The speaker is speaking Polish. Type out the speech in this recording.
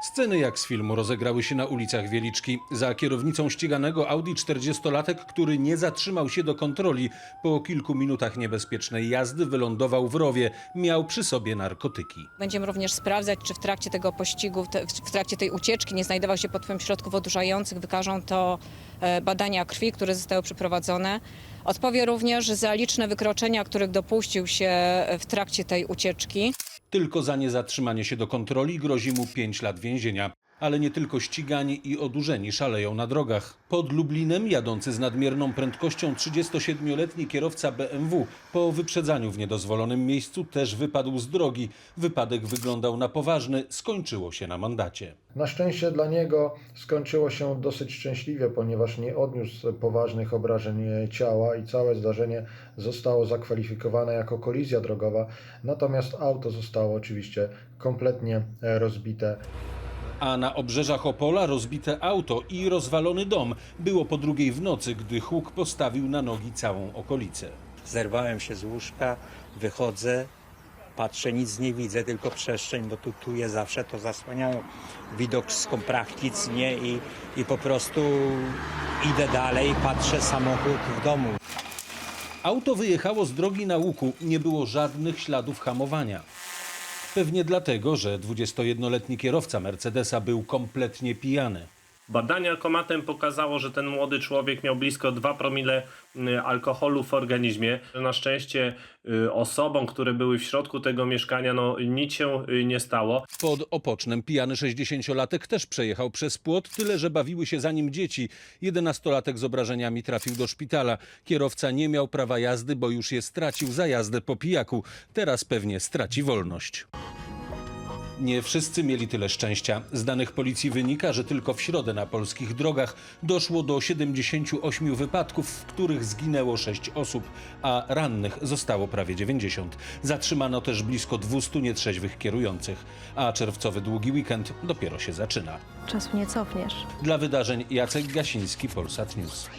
Sceny jak z filmu rozegrały się na ulicach Wieliczki. Za kierownicą ściganego Audi 40-latek, który nie zatrzymał się do kontroli, po kilku minutach niebezpiecznej jazdy wylądował w rowie. Miał przy sobie narkotyki. Będziemy również sprawdzać, czy w trakcie tego pościgu, w trakcie tej ucieczki nie znajdował się pod wpływem środków odurzających. Wykażą to e, badania krwi, które zostały przeprowadzone. Odpowie również za liczne wykroczenia, których dopuścił się e, w trakcie tej ucieczki. Tylko za niezatrzymanie się do kontroli grozi mu 5 lat więzienia. Ale nie tylko ścigani i odurzeni szaleją na drogach. Pod Lublinem jadący z nadmierną prędkością 37-letni kierowca BMW po wyprzedzaniu w niedozwolonym miejscu też wypadł z drogi. Wypadek wyglądał na poważny, skończyło się na mandacie. Na szczęście dla niego skończyło się dosyć szczęśliwie, ponieważ nie odniósł poważnych obrażeń ciała i całe zdarzenie zostało zakwalifikowane jako kolizja drogowa, natomiast auto zostało oczywiście kompletnie rozbite. A na obrzeżach Opola rozbite auto i rozwalony dom. Było po drugiej w nocy, gdy huk postawił na nogi całą okolicę. Zerwałem się z łóżka, wychodzę, patrzę, nic nie widzę, tylko przestrzeń, bo tu, tu je zawsze to zasłaniają widok z komprachnic, nie? I, I po prostu idę dalej, patrzę samochód w domu. Auto wyjechało z drogi na łuku, nie było żadnych śladów hamowania. Pewnie dlatego, że 21-letni kierowca Mercedesa był kompletnie pijany. Badanie alkomatem pokazało, że ten młody człowiek miał blisko 2 promile y, alkoholu w organizmie. Na szczęście y, osobom, które były w środku tego mieszkania, no nic się y, nie stało. Pod Opocznem pijany 60-latek też przejechał przez płot, tyle że bawiły się za nim dzieci. 11-latek z obrażeniami trafił do szpitala. Kierowca nie miał prawa jazdy, bo już je stracił za jazdę po pijaku. Teraz pewnie straci wolność. Nie wszyscy mieli tyle szczęścia. Z danych policji wynika, że tylko w środę na polskich drogach doszło do 78 wypadków, w których zginęło 6 osób, a rannych zostało prawie 90. Zatrzymano też blisko 200 nietrzeźwych kierujących, a czerwcowy długi weekend dopiero się zaczyna. Czasu nie cofniesz. Dla wydarzeń Jacek Gasiński, Polsat News.